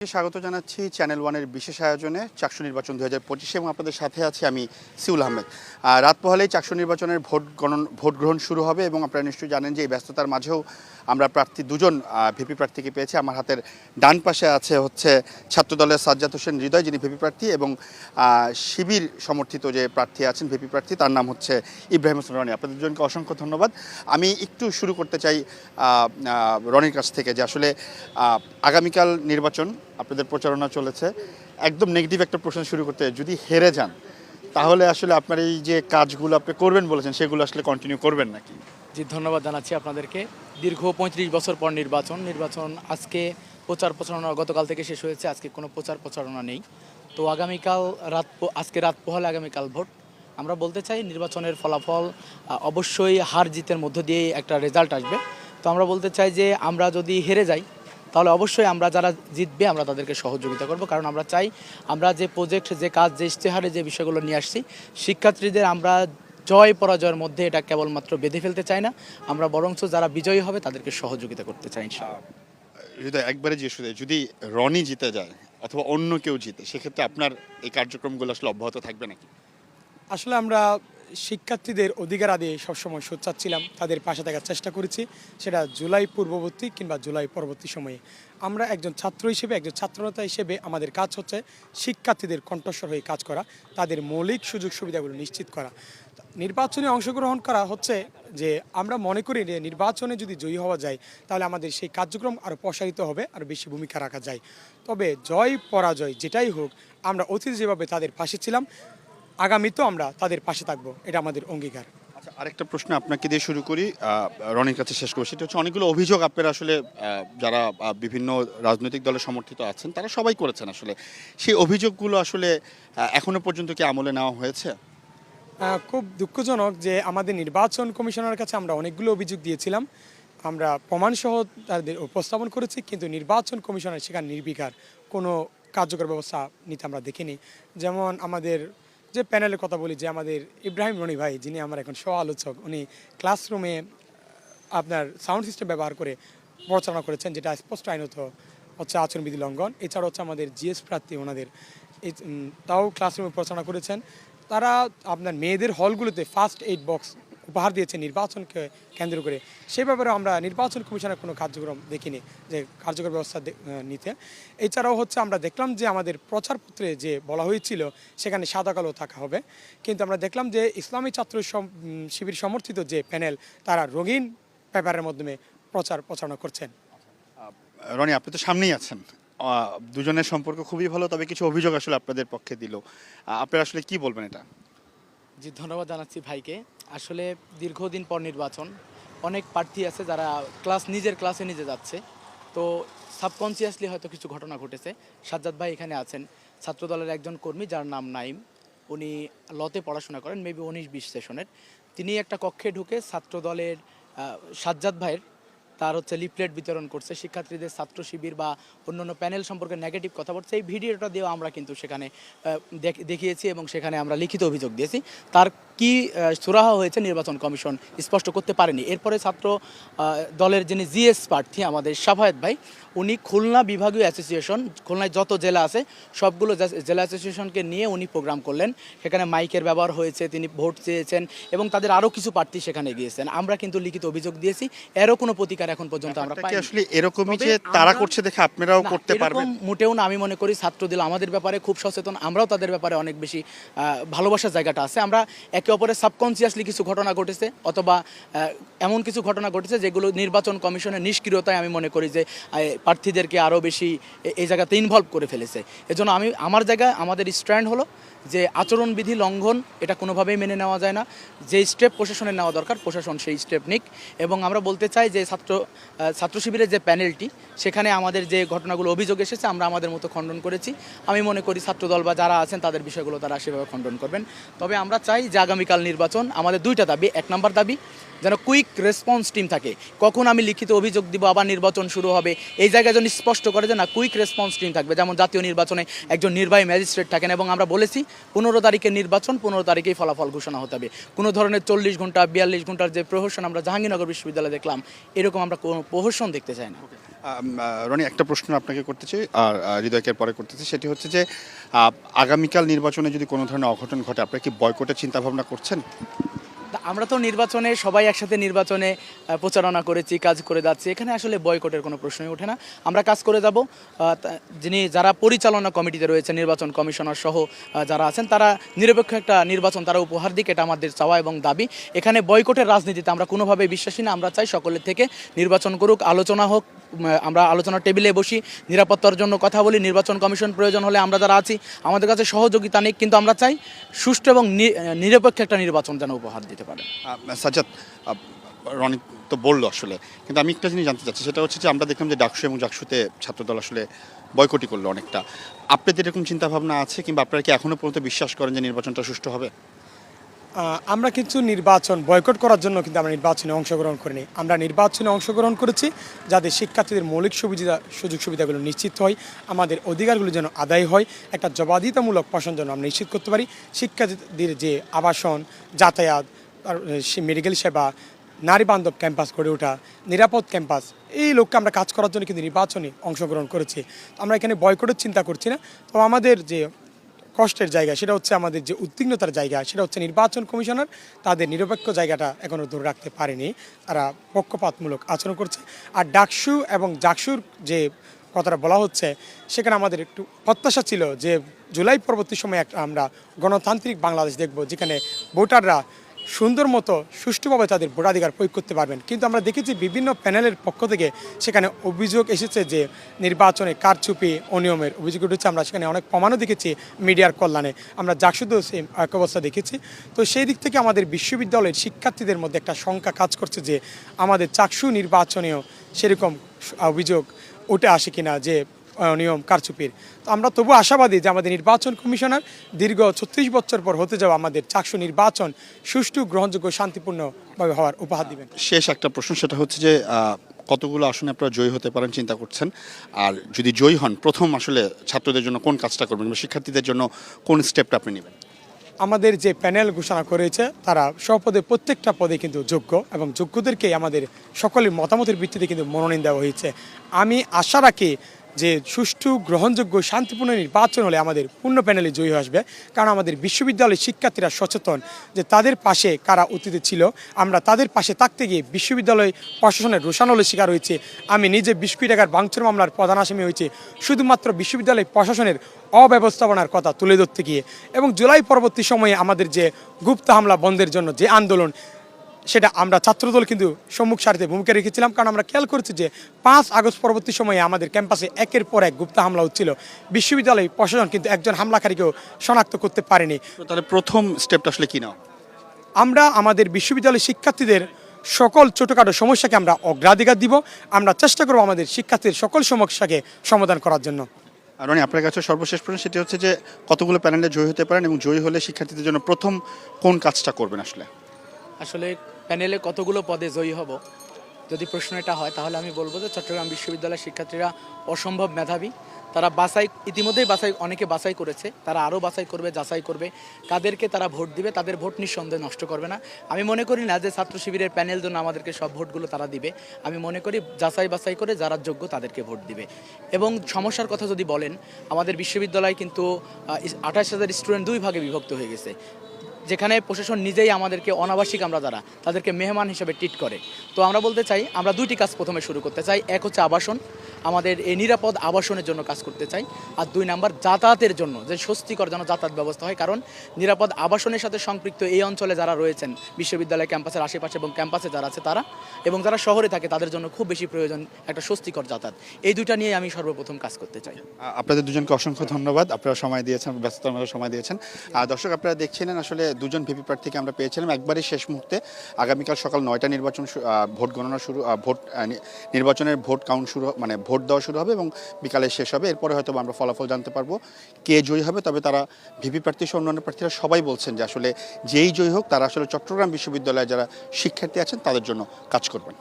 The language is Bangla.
স্বাগত জানাচ্ছি চ্যানেল ওয়ানের বিশেষ আয়োজনে চাকসু নির্বাচন দু হাজার পঁচিশে এবং আপনাদের সাথে আছি আমি সিউল আহমেদ। আহ, রাত পোহালেই চাকসু নির্বাচনের ভোট গণন ভোট গ্রহণ শুরু হবে এবং আপনারা নিশ্চয়ই জানেন যে এই ব্যস্ততার মাঝেও আমরা প্রার্থী দুজন ভিপি প্রার্থীকে পেয়েছি। আমার হাতের ডান পাশে আছে হচ্ছে ছাত্রদলের সাজ্জাদ হোসেন হৃদয় যিনি ভিপি প্রার্থী এবং শিবির সমর্থিত যে প্রার্থী আছেন ভিপি প্রার্থী তার নাম হচ্ছে ইব্রাহিম হোসেন রনি। আপনাদের দুজনকে অসংখ্য ধন্যবাদ। আমি একটু শুরু করতে চাই রনির কাছ থেকে যে আসলে আগামীকাল নির্বাচন আপনাদের প্রচারণা চলেছে। একদম নেগেটিভ একটা প্রশ্ন শুরু করতে, যদি হেরে যান, তাহলে আসলে আপনার এই যে কাজগুলো আপনি করবেন বলেছেন, সেগুলো আসলে কন্টিনিউ করবেন নাকি? জি, ধন্যবাদ জানাচ্ছি আপনাদেরকে। দীর্ঘ পঁয়ত্রিশ বছর পর নির্বাচন নির্বাচন আজকে প্রচার প্রচারণা গতকাল থেকে শেষ হয়েছে, আজকে কোনো প্রচার প্রচারণা নেই। তো আগামীকাল রাত আজকে রাত পোহালে আগামীকাল ভোট। আমরা বলতে চাই নির্বাচনের ফলাফল অবশ্যই হার জিতের মধ্য দিয়ে একটা রেজাল্ট আসবে। তো আমরা বলতে চাই যে আমরা যদি হেরে যাই তাহলে অবশ্যই আমরা যারা জিতবে আমরা তাদেরকে সহযোগিতা করব। কারণ আমরা চাই আমরা যে প্রজেক্ট যে কাজ যে ইশতেহারে যে বিষয়গুলো নিয়ে আসছি শিক্ষার্থীদের আমরা জয় পরাজয়ের মধ্যে এটা কেবলমাত্র বেঁধে ফেলতে চাই না। আমরা বরঞ্চ যারা বিজয়ী হবে তাদেরকে সহযোগিতা করতে চাই ইনশাআল্লাহ। একবারে যে শুধু যদি রনি জিতে যায় অথবা অন্য কেউ জিতে সেক্ষেত্রে আপনার এই কার্যক্রমগুলো আসলে অব্যাহত থাকবে নাকি? আসলে আমরা শিক্ষার্থীদের অধিকার আদি সবসময় সোচ্চার ছিলাম তাদের পাশে থাকার চেষ্টা করেছি। সেটা জুলাই পূর্ববর্তী কিংবা জুলাই পরবর্তী সময়ে। আমরা একজন ছাত্র হিসেবে, একজন ছাত্রনেতা হিসেবে আমাদের কাজ হচ্ছে শিক্ষার্থীদের কণ্ঠস্বর হয়ে কাজ করা, তাদের মৌলিক সুযোগ সুবিধাগুলো নিশ্চিত করা। নির্বাচনে অংশগ্রহণ করা হচ্ছে যে, আমরা মনে করি যে, নির্বাচনে যদি জয়ী হওয়া যায়, তাহলে আমাদের সেই কার্যক্রম আরও প্রসারিত হবে, আর বেশি ভূমিকা রাখা যায়। তবে জয়, পরাজয় যেটাই হোক, আমরা অতীতে যেভাবে তাদের পাশে ছিলাম আগামীতেও আমরা তাদের পাশে থাকব এটা আমাদের অঙ্গীকার। আচ্ছা আরেকটা প্রশ্ন আপনাকে দিয়ে শুরু করি রনির কাছে শেষ করব। সেটা হচ্ছে অনেকগুলো অভিযোগ আপনারা আসলে যারা বিভিন্ন রাজনৈতিক দলে সমর্থিত আছেন তারা সবাই করেছেন আসলে। সেই অভিযোগগুলো আসলে আহ, এখনও পর্যন্ত কি আমলে নেওয়া হয়েছে? খুব দুঃখজনক যে আমাদের নির্বাচন কমিশনের কাছে আমরা অনেকগুলো অভিযোগ দিয়েছিলাম। আমরা প্রমাণসহ তাদের উপস্থাপন করেছি কিন্তু নির্বাচন কমিশনের সেখানে নির্বিকার কোনো কার্যকর ব্যবস্থা নিতে আমরা দেখিনি। যেমন আমাদের যে প্যানেলের কথা বলি, যে আমাদের ইব্রাহিম রনি ভাই, যিনি আমার এখন সহ আলোচক, উনি ক্লাসরুমে আপনার সাউন্ড সিস্টেম ব্যবহার করে প্রচারণা করেছেন, যেটা স্পষ্ট আইনত হচ্ছে আচরণবিধি লঙ্ঘন। এছাড়া হচ্ছে আমাদের জিএস প্রার্থী, ওনাদের তাও ক্লাসরুমে প্রচারণা করেছেন। তারা আপনার মেয়েদের হলগুলোতে ফার্স্ট এইড বক্স উপহার দিয়েছে নির্বাচনকে কেন্দ্র করে। সে ব্যাপারে আমরা নির্বাচন কমিশনের কোনো কার্যক্রম দেখিনি যে কার্যকর ব্যবস্থা নিতে। এছাড়াও হচ্ছে আমরা দেখলাম যে আমাদের প্রচারপত্রে যে বলা হয়েছিল সেখানে সাদা কালো থাকা হবে। কিন্তু আমরা দেখলাম যে ইসলামী ছাত্র শিবির সমর্থিত যে প্যানেল তারা রঙিন পেপারের মাধ্যমে প্রচার প্রচারণা করছেন। রনি আপনি তো সামনেই আছেন। দুজনের সম্পর্ক খুবই ভালো তবে কিছু অভিযোগ আসলে আপনাদের পক্ষে দিল। আপনারা আসলে কি বলবেন এটা? জি ধন্যবাদ জানাচ্ছি ভাইকে। আসলে দীর্ঘদিন পর নির্বাচন, অনেক প্রার্থী আছে যারা ক্লাস, নিজের ক্লাসে নিজে যাচ্ছে। তো সাবকনসিয়াসলি হয়তো কিছু ঘটনা ঘটেছে। সাজ্জাদ ভাই এখানে আছেন, ছাত্রদলের একজন কর্মী যার নাম নাইম। উনি লতে পড়াশোনা করেন মেবি উনিশ বিশ সেশনের তিনি একটা কক্ষে ঢুকে ছাত্রদলের সাজ্জাদ ভাইয়ের, তার হচ্ছে লিফলেট বিতরণ করছে। শিক্ষার্থীদের ছাত্র শিবির বা অন্যান্য প্যানেল সম্পর্কে নেগেটিভ কথা বলছে। এই ভিডিওটা দিয়েও আমরা কিন্তু সেখানে দেখিয়েছি এবং সেখানে আমরা লিখিত অভিযোগ দিয়েছি। তার কি সুরাহা হয়েছে নির্বাচন কমিশন স্পষ্ট করতে পারেনি। এরপরে ছাত্র দলের যিনি জিএস প্রার্থী আমাদের সাফায়েত ভাই উনি খুলনা বিভাগীয় অ্যাসোসিয়েশন খুলনায় যত জেলা আছে সবগুলো জেলা অ্যাসোসিয়েশনকে নিয়ে উনি প্রোগ্রাম করলেন। সেখানে মাইকের ব্যবহার হয়েছে তিনি ভোট চেয়েছেন এবং তাদের আরও কিছু প্রার্থী সেখানে গিয়েছেন। আমরা কিন্তু লিখিত অভিযোগ দিয়েছি এরও কোনো প্রতিকার এখন পর্যন্ত আমরা। আসলে এরকমই যে তারা করছে দেখে আপনারাও করতে পারবেন? মোটেও না আমি মনে করি ছাত্রদের আমাদের ব্যাপারে খুব সচেতন আমরাও তাদের ব্যাপারে অনেক বেশি ভালোবাসার জায়গাটা আছে। আমরা একে অপরের সাবকনসিয়াসলি কিছু ঘটনা ঘটেছে, অথবা এমন কিছু ঘটনা ঘটেছে যেগুলো নির্বাচন কমিশনের নিষ্ক্রিয়তায় আমি মনে করি যে প্রার্থীদেরকে আরও বেশি এই জায়গাতে ইনভলভ করে ফেলেছে। এজন্য আমি, আমার জায়গায় আমাদের স্ট্যান্ড হলো যে, আচরণবিধি লঙ্ঘন এটা কোনোভাবেই মেনে নেওয়া যায় না। যে স্টেপ প্রশাসনের নেওয়া দরকার, প্রশাসন সেই স্টেপ নিক। এবং আমরা বলতে চাই যে, ছাত্র ছাত্র শিবিরের যে প্যানেলটি সেখানে আমাদের যে ঘটনাগুলো অভিযোগ এসেছে, আমরা আমাদের মতো খণ্ডন করেছি। আমি মনে করি ছাত্রদল বা যারা আছেন, তাদের বিষয়গুলো তারা সেভাবে খণ্ডন করবেন। তবে আমরা চাই যে আগামীকাল নির্বাচন, আমাদের দুইটা দাবি। এক নম্বর দাবি, যেন কুইক রেসপন্স টিম থাকে। কখন আমি লিখিত অভিযোগ দিব, আবার নির্বাচন শুরু হবে? এই জায়গায় যেন স্পষ্ট করে যে না, কুইক রেসপন্স টিম থাকবে। যেমন জাতীয় নির্বাচনে একজন নির্বাহী ম্যাজিস্ট্রেট থাকেন এবং আমরা বলেছি, পনেরো তারিখের নির্বাচন, পনেরো তারিখেই ফলাফল ঘোষণা হতে হবে। কোনো ধরনের চল্লিশ ঘণ্টা, বিয়াল্লিশ ঘণ্টার যে প্রহসন আমরা জাহাঙ্গীরনগর বিশ্ববিদ্যালয়ে দেখলাম, এরকম আমরা কোনো প্রহসন দেখতে চাই না। রনি একটা প্রশ্ন আপনাকে করতে চাই আর আহ, হৃদয়কের পরে করতে চাই। সেটি হচ্ছে যে আগামীকাল নির্বাচনে যদি কোনো ধরনের অঘটন ঘটে আপনারা কি বয়কটের চিন্তা ভাবনা করছেন আমরা তো নির্বাচনে সবাই একসাথে নির্বাচনে প্রচারণা করেছি কাজ করে যাচ্ছি। এখানে আসলে বয়কটের কোনো প্রশ্নই ওঠে না। আমরা কাজ করে যাব। যিনি যারা পরিচালনা কমিটিতে রয়েছে নির্বাচন কমিশনার সহ যারা আছেন তারা নিরপেক্ষ একটা নির্বাচন তারা উপহার দিক এটা আমাদের চাওয়া এবং দাবি। এখানে বয়কটের রাজনীতিতে আমরা কোনোভাবেই বিশ্বাসী না। আমরা চাই সকলের থেকে নির্বাচন করুক আলোচনা হোক আমরা আলোচনার টেবিলে বসি নিরাপত্তার জন্য কথা বলি নির্বাচন কমিশন প্রয়োজন হলে আমরা যারা আছি আমাদের কাছে সহযোগিতা নেই কিন্তু আমরা চাই সুষ্ঠু এবং নিরপেক্ষ একটা নির্বাচন যেন উপহার দিতে পারে। আহ, সাজ্জাদ আহ, রনি তো বলল আসলে কিন্তু আমি একটা জিনিস জানতে চাচ্ছি সেটা হচ্ছে যে আমরা দেখলাম যে ডাকসু এবং ডাকসুতে ছাত্রদল আসলে বয়কটি করল অনেকটা। আপনাদের এরকম চিন্তাভাবনা আছে কিংবা আপনারা কি এখনও পর্যন্ত বিশ্বাস করেন যে নির্বাচনটা সুষ্ঠু হবে? আমরা কিন্তু নির্বাচন বয়কট করার জন্য কিন্তু আমরা নির্বাচনে অংশগ্রহণ করিনি। আমরা নির্বাচনে অংশগ্রহণ করেছি যাতে শিক্ষার্থীদের মৌলিক সুবিধা, সুযোগ সুবিধাগুলো নিশ্চিত হয়, আমাদের অধিকারগুলো যেন আদায় হয়, একটা জবাদিতামূলক প্রশ্ন যেন আমরা নিশ্চিত করতে পারি। শিক্ষার্থীদের যে আবাসন, যাতায়াত মেডিকেল সেবা, নারী বান্ধব ক্যাম্পাস গড়ে ওঠা, নিরাপদ ক্যাম্পাস, এই লক্ষ্যে আমরা কাজ করার জন্য কিন্তু নির্বাচনে অংশগ্রহণ করেছি। আমরা এখানে বয়কটের চিন্তা করছি না। তো আমাদের যে কষ্টের জায়গা, সেটা হচ্ছে আমাদের যে উদ্বিগ্নতার জায়গা, সেটা হচ্ছে নির্বাচন কমিশনার তাদের নিরপেক্ষ জায়গাটা এখনও ধরে রাখতে পারেনি। তারা পক্ষপাতমূলক আচরণ করছে। আর ডাকসু এবং জাকসুর যে কথাটা বলা হচ্ছে, সেখানে আমাদের একটু প্রত্যাশা ছিল যে জুলাই পরবর্তী সময়ে একটা আমরা গণতান্ত্রিক বাংলাদেশ দেখব, যেখানে ভোটাররা সুন্দর মতো সুষ্ঠুভাবে তাদের ভোটাধিকার প্রয়োগ করতে পারবেন। কিন্তু আমরা দেখেছি বিভিন্ন প্যানেলের পক্ষ থেকে সেখানে অভিযোগ এসেছে যে নির্বাচনে কারচুপি অনিয়মের অভিযোগ উঠেছে। আমরা সেখানে অনেক প্রমাণও দেখেছি মিডিয়ার কল্যাণে। আমরা জাকসুদ সেম এক অবস্থা দেখেছি। তো সেই দিক থেকে আমাদের বিশ্ববিদ্যালয়ের শিক্ষার্থীদের মধ্যে একটা শঙ্কা কাজ করছে যে আমাদের চাকসু নির্বাচনেও সেরকম অভিযোগ উঠে আসে কিনা যে অনিয়ম কারচুপির। তো আমরা তবু আশাবাদী যে আমাদের নির্বাচন কমিশনার দীর্ঘ ছত্রিশ বছর পর হতে যাওয়া আমাদের চাকসু নির্বাচন সুষ্ঠু গ্রহণযোগ্য শান্তিপূর্ণভাবে হওয়ার উপহার দিবেন। শেষ একটা প্রশ্ন সেটা হচ্ছে যে কতগুলো আসনে আপনারা জয়ী হতে পারেন চিন্তা করছেন? আর যদি জয়ী হন প্রথম আসলে ছাত্রদের জন্য কোন কাজটা করবেন কিংবা শিক্ষার্থীদের জন্য কোন স্টেপটা আপনি নেবেন? আমাদের যে প্যানেল ঘোষণা করেছে তারা সপদে প্রত্যেকটা পদে কিন্তু যোগ্য এবং যোগ্যদেরকে আমাদের সকলের মতামতের ভিত্তিতে কিন্তু মনোনয়ন দেওয়া হয়েছে। আমি আশা রাখি যে সুষ্ঠু, গ্রহণযোগ্য, শান্তিপূর্ণ নির্বাচন হলে আমাদের পূর্ণ প্যানেলে জয়ী আসবে। কারণ আমাদের বিশ্ববিদ্যালয়ের শিক্ষার্থীরা সচেতন যে তাদের পাশে কারা অতীতে ছিল। আমরা তাদের পাশে থাকতে গিয়ে বিশ্ববিদ্যালয় প্রশাসনের রোষানলের শিকার হয়েছে। আমি নিজে বিশ কোটি টাকার বাংচুর মামলার প্রধান আসামি হয়েছে। শুধুমাত্র বিশ্ববিদ্যালয় প্রশাসনের অব্যবস্থাপনার কথা তুলে ধরতে গিয়ে। এবং জুলাই পরবর্তী সময়ে আমাদের যে গুপ্ত হামলা বন্ধের জন্য যে আন্দোলন সেটা আমরা ছাত্রদল কিন্তু সম্মুখ সারিতে ভূমিকা রেখেছিলাম কারণ আমরা খেয়াল করেছি যে পাঁচ আগস্ট পরবর্তী সময়ে আমাদের ক্যাম্পাসে একের পর এক গুপ্ত হামলা হচ্ছিল। বিশ্ববিদ্যালয় প্রশাসন কিন্তু একজন হামলাকারীকেও শনাক্ত করতে পারেনি। তাহলে প্রথম স্টেপটা আসলে কি নাও? আমরা আমাদের বিশ্ববিদ্যালয়ের শিক্ষার্থীদের সকল ছোটোখাটো সমস্যাকে আমরা অগ্রাধিকার দিব। আমরা চেষ্টা করব আমাদের শিক্ষার্থীর সকল সমস্যাকে সমাধান করার জন্য। আর রনি আপনার কাছে সর্বশেষ প্রশ্ন সেটি হচ্ছে যে কতগুলো প্যানেলে জয়ী হতে পারেন এবং জয়ী হলে শিক্ষার্থীদের জন্য প্রথম কোন কাজটা করবেন আসলে? আসলে প্যানেলে কতগুলো পদে জয়ী হব? যদি প্রশ্ন এটা হয়, তাহলে আমি বলব যে চট্টগ্রাম বিশ্ববিদ্যালয়ের শিক্ষার্থীরা অসম্ভব মেধাবী। তারা বাছাই, ইতিমধ্যেই বাছাই, অনেকে বাছাই করেছে। তারা আরও বাছাই করবে, যাচাই করবে। কাদেরকে তারা ভোট দিবে, তাদের ভোট নিঃসন্দেহে নষ্ট করবে না। আমি মনে করি না যে ছাত্র শিবিরের প্যানেল জন্য আমাদেরকে সব ভোটগুলো তারা দিবে। আমি মনে করি যাচাই বাছাই করে যারা যোগ্য তাদেরকে ভোট দিবে। এবং সমস্যার কথা যদি বলেন, আমাদের বিশ্ববিদ্যালয় কিন্তু আঠাশ হাজার স্টুডেন্ট দুই ভাগে বিভক্ত হয়ে গেছে। যেখানে প্রশাসন নিজেই আমাদেরকে অনাবাসিক আমরা যারা, তাদেরকে মেহমান হিসেবে ট্রিট করে। তো আমরা বলতে চাই, আমরা দুইটি কাজ প্রথমে শুরু করতে চাই, এক হচ্ছে আবাসন আমাদের এই নিরাপদ আবাসনের জন্য কাজ করতে চাই। আর দুই নাম্বার, যাতায়াতের জন্য, যে স্বস্তিকর যেন যাতায়াত ব্যবস্থা হয়। কারণ নিরাপদ আবাসনের সাথে সম্পৃক্ত এই অঞ্চলে যারা রয়েছেন, বিশ্ববিদ্যালয় ক্যাম্পাসের আশেপাশে এবং ক্যাম্পাসে যারা আছে তারা, এবং যারা শহরে থাকে তাদের জন্য খুব বেশি প্রয়োজন একটা স্বস্তিকর যাতায়াত। এই দুইটা নিয়ে আমি সর্বপ্রথম কাজ করতে চাই। আপনাদের দুজনকে অসংখ্য ধন্যবাদ। আপনারা সময় দিয়েছেন, ব্যস্ততার মধ্যে সময় দিয়েছেন। আর দর্শক, আপনারা দেখছিলেন আসলে দুজন ভিপি প্রার্থীকে আমরা পেয়েছিলাম একবারই শেষ মুহূর্তে। আগামীকাল সকাল নয়টা নির্বাচন ভোট গণনা শুরু ভোট নির্বাচনের ভোট কাউন্ট শুরু মানে ভোট দেওয়া শুরু হবে এবং বিকালে শেষ হবে। এরপরে হয়তো আমরা ফলাফল জানতে পারব কে জয়ী হবে, তবে তারা ভিপি প্রার্থী সহ অন্যান্য প্রার্থীরা সবাই বলছেন যে আসলে যেই জয়ী হোক, তারা আসলে চট্টগ্রাম বিশ্ববিদ্যালয়ে যারা শিক্ষার্থী আছেন, তাদের জন্য কাজ করবেন।